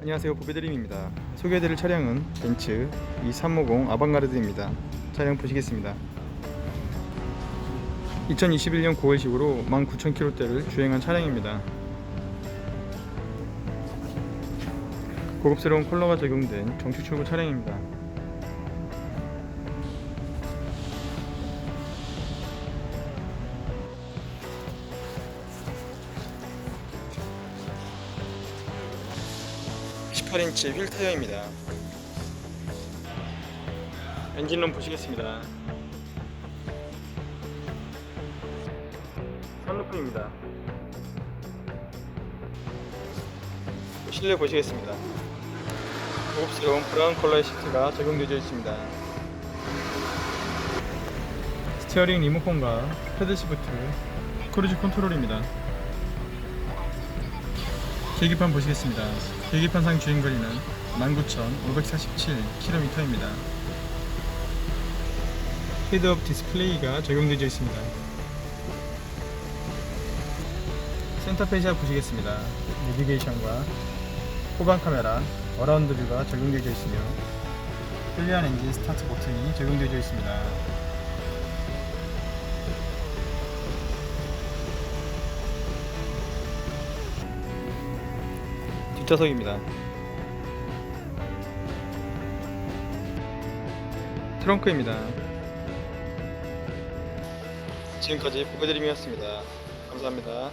안녕하세요. 보배드림입니다. 소개해드릴 차량은 벤츠 2350 아방가르드입니다. 차량 보시겠습니다. 2021년 9월식으로 19,000km대를 주행한 차량입니다. 고급스러운 컬러가 적용된 정식 출고 차량입니다 (18인치) 휠 타이어입니다. 엔진룸 보시겠습니다. 선루프입니다. 실내 보시겠습니다. 고급스러운 브라운 컬러의 시트가 적용되어 있습니다. 스티어링 리모컨과 패드 시프트 크루즈 컨트롤입니다 계기판 보시겠습니다 계기판 상 주행거리는 19,547km입니다 헤드업 디스플레이가 적용되어 있습니다 센터페시아 보시겠습니다. 내비게이션과 후방 카메라, 어라운드 뷰가 적용되어 있으며 편리한 엔진 스타트 버튼이 적용되어 있습니다. 뒷좌석입니다. 트렁크입니다. 지금까지 보고드림이었습니다. 감사합니다.